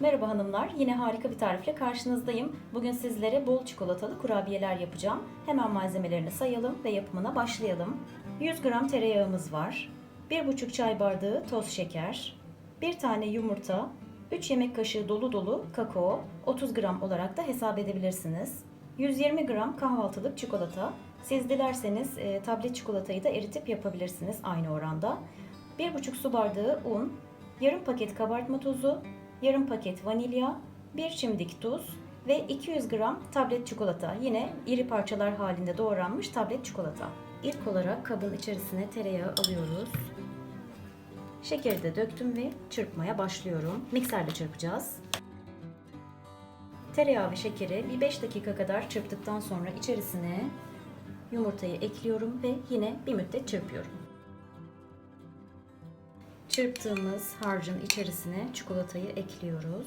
Merhaba hanımlar, yine harika bir tarifle karşınızdayım. Bugün sizlere bol çikolatalı kurabiyeler yapacağım. Hemen malzemelerini sayalım ve yapımına başlayalım. 100 gram tereyağımız var. 1,5 çay bardağı toz şeker, 1 tane yumurta, 3 yemek kaşığı dolu dolu kakao, 30 gram olarak da hesap edebilirsiniz. 120 gram kahvaltılık çikolata. Siz dilerseniz e, tablet çikolatayı da eritip yapabilirsiniz aynı oranda. 1,5 su bardağı un, yarım paket kabartma tozu, yarım paket vanilya, 1 çimdik tuz ve 200 gram tablet çikolata. Yine iri parçalar halinde doğranmış tablet çikolata. İlk olarak kabın içerisine tereyağı alıyoruz. Şekeri de döktüm ve çırpmaya başlıyorum. Mikserle çırpacağız. Tereyağı ve şekeri bir 5 dakika kadar çırptıktan sonra içerisine yumurtayı ekliyorum ve yine bir müddet çırpıyorum. Çırptığımız harcın içerisine çikolatayı ekliyoruz.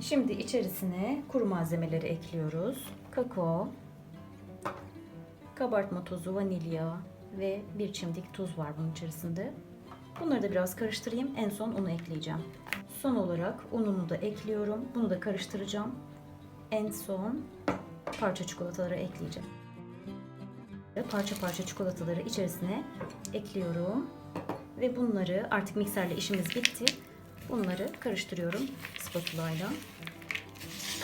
Şimdi içerisine kuru malzemeleri ekliyoruz. Kakao, kabartma tozu, vanilya ve bir çimdik tuz var bunun içerisinde. Bunları da biraz karıştırayım. En son unu ekleyeceğim. Son olarak ununu da ekliyorum. Bunu da karıştıracağım. En son parça çikolataları ekleyeceğim. Ve Parça parça çikolataları içerisine ekliyorum. Ve bunları artık mikserle işimiz bitti. Bunları karıştırıyorum spatula ile.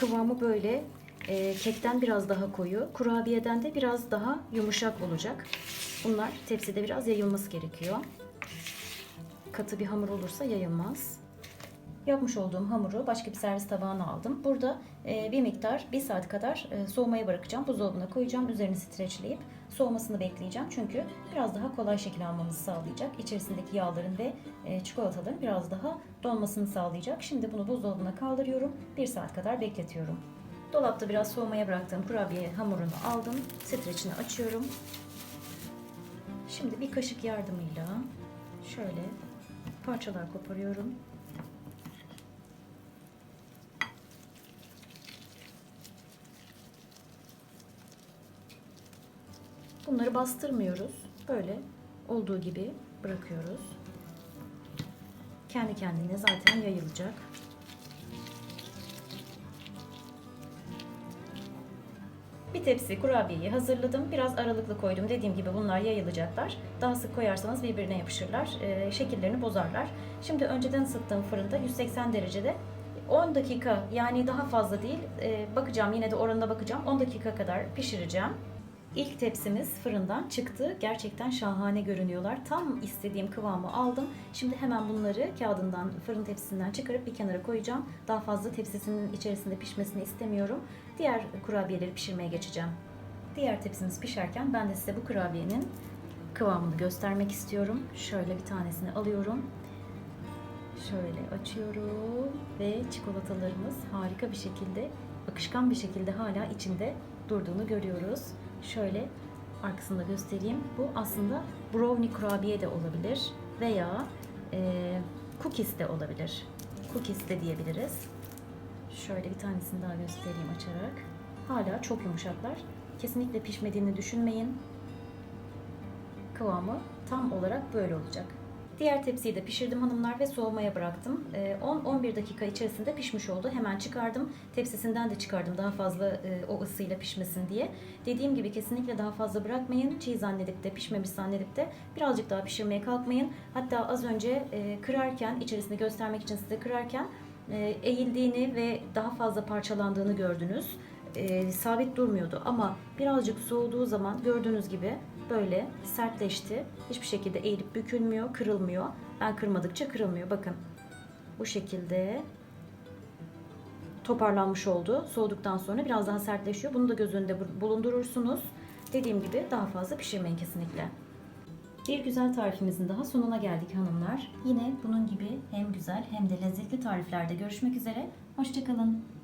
Kıvamı böyle e, kekten biraz daha koyu, kurabiyeden de biraz daha yumuşak olacak. Bunlar tepside biraz yayılması gerekiyor. Katı bir hamur olursa yayılmaz. Yapmış olduğum hamuru başka bir servis tabağına aldım. Burada e, bir miktar, bir saat kadar e, soğumaya bırakacağım. Buzdolabına koyacağım. Üzerini streçleyip soğumasını bekleyeceğim. Çünkü biraz daha kolay şekil almamızı sağlayacak. İçerisindeki yağların ve e, çikolataların biraz daha donmasını sağlayacak. Şimdi bunu buzdolabına kaldırıyorum. Bir saat kadar bekletiyorum. Dolapta biraz soğumaya bıraktığım kurabiye hamurunu aldım. Streçini açıyorum. Şimdi bir kaşık yardımıyla şöyle parçalar koparıyorum. Bunları bastırmıyoruz. Böyle olduğu gibi bırakıyoruz. Kendi kendine zaten yayılacak. Bir tepsi kurabiyeyi hazırladım. Biraz aralıklı koydum. Dediğim gibi bunlar yayılacaklar. Daha sık koyarsanız birbirine yapışırlar. Ee, şekillerini bozarlar. Şimdi önceden ısıttığım fırında 180 derecede 10 dakika yani daha fazla değil. Ee, bakacağım yine de oranına bakacağım. 10 dakika kadar pişireceğim. İlk tepsimiz fırından çıktı. Gerçekten şahane görünüyorlar. Tam istediğim kıvamı aldım. Şimdi hemen bunları kağıdından, fırın tepsisinden çıkarıp bir kenara koyacağım. Daha fazla tepsisinin içerisinde pişmesini istemiyorum. Diğer kurabiyeleri pişirmeye geçeceğim. Diğer tepsimiz pişerken ben de size bu kurabiyenin kıvamını göstermek istiyorum. Şöyle bir tanesini alıyorum. Şöyle açıyorum ve çikolatalarımız harika bir şekilde, akışkan bir şekilde hala içinde durduğunu görüyoruz. Şöyle arkasında göstereyim. Bu aslında brownie kurabiye de olabilir veya e, cookies de olabilir. Cookies de diyebiliriz. Şöyle bir tanesini daha göstereyim açarak. Hala çok yumuşaklar. Kesinlikle pişmediğini düşünmeyin. Kıvamı tam olarak böyle olacak. Diğer tepsiyi de pişirdim hanımlar ve soğumaya bıraktım. Ee, 10-11 dakika içerisinde pişmiş oldu. Hemen çıkardım. Tepsisinden de çıkardım daha fazla e, o ısıyla pişmesin diye. Dediğim gibi kesinlikle daha fazla bırakmayın. Çiğ zannedip de pişmemiş zannedip de birazcık daha pişirmeye kalkmayın. Hatta az önce e, kırarken içerisinde göstermek için size kırarken e, eğildiğini ve daha fazla parçalandığını gördünüz. E, sabit durmuyordu ama birazcık soğuduğu zaman gördüğünüz gibi böyle sertleşti. Hiçbir şekilde eğilip bükülmüyor, kırılmıyor. Ben kırmadıkça kırılmıyor. Bakın bu şekilde toparlanmış oldu. Soğuduktan sonra biraz daha sertleşiyor. Bunu da göz önünde bulundurursunuz. Dediğim gibi daha fazla pişirmeyin kesinlikle. Bir güzel tarifimizin daha sonuna geldik hanımlar. Yine bunun gibi hem güzel hem de lezzetli tariflerde görüşmek üzere. Hoşçakalın.